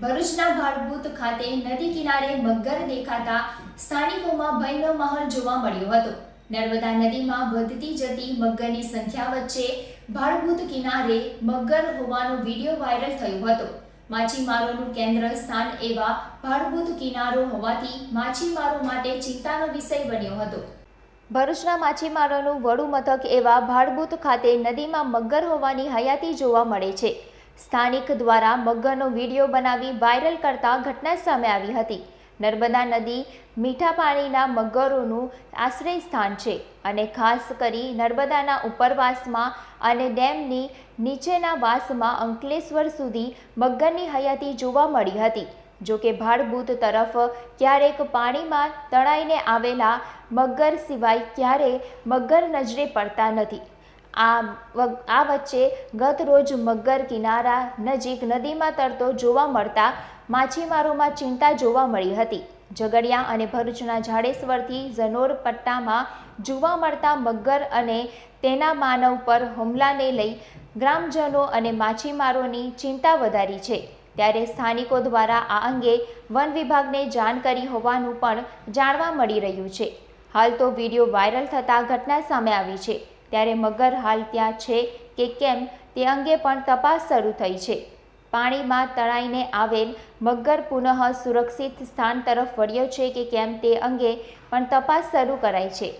ભરૂચના ભાડભૂત ખાતે નદી કિનારે મગર દેખાતા સ્થાનિકોમાં ભયનો માહોલ જોવા મળ્યો હતો. નર્મદા નદીમાં વધતી જતી મગરની સંખ્યા વચ્ચે ભાડભૂત કિનારે મગર હોવાનો વીડિયો વાયરલ થયો હતો. માછીમારોનું કેન્દ્ર સ્થાન એવા ભાડભૂત કિનારો હોવાથી માછીમારો માટે ચિંતાનો વિષય બન્યો હતો. ભરૂચના માછીમારોનું વડુ મથક એવા ભાડભૂત ખાતે નદીમાં મગર હોવાની હયાતી જોવા મળે છે. સ્થાનિક દ્વારા મગરનો વીડિયો બનાવી વાયરલ કરતા ઘટના સામે આવી હતી. નર્મદા નદી મીઠા પાણીના મગરોનું આશ્રય સ્થાન છે અને ખાસ કરી નર્મદાના ઉપરવાસમાં અને ડેમની નીચેના વાસમાં અંકલેશ્વર સુધી મગરની હયાતી જોવા મળી હતી. જો કે ભાડભૂત તરફ ક્યારેક પાણીમાં તણાઈને આવેલા મગર સિવાય ક્યારે મગર નજરે પડતા નથી. આ આ વચ્ચે ગત રોજ મગર કિનારા નજીક નદીમાં તરતો જોવા મળતા માછીમારોમાં ચિંતા જોવા મળી હતી. ઝઘડિયા અને ભરૂચના જાડેશ્વરથી ઝનોર પટ્ટામાં જોવા મળતા મગર અને તેના માનવ પર હુમલાને લઈ ગ્રામજનો અને માછીમારોની ચિંતા વધારી છે. ત્યારે સ્થાનિકો દ્વારા આ અંગે વન વિભાગને જાણ કરી હોવાનું પણ જાણવા મળી રહ્યું છે. હાલ તો વીડિયો વાયરલ થતાં ઘટના સામે આવી છે. ત્યારે મગર હાલ ત્યાં છે કે કેમ તે અંગે પણ તપાસ શરૂ થઈ છે. પાણીમાં તણાઈને આવેલ મગર પુનઃ સુરક્ષિત સ્થાન તરફ વળ્યો છે કે કેમ તે અંગે પણ તપાસ શરૂ કરાઈ છે.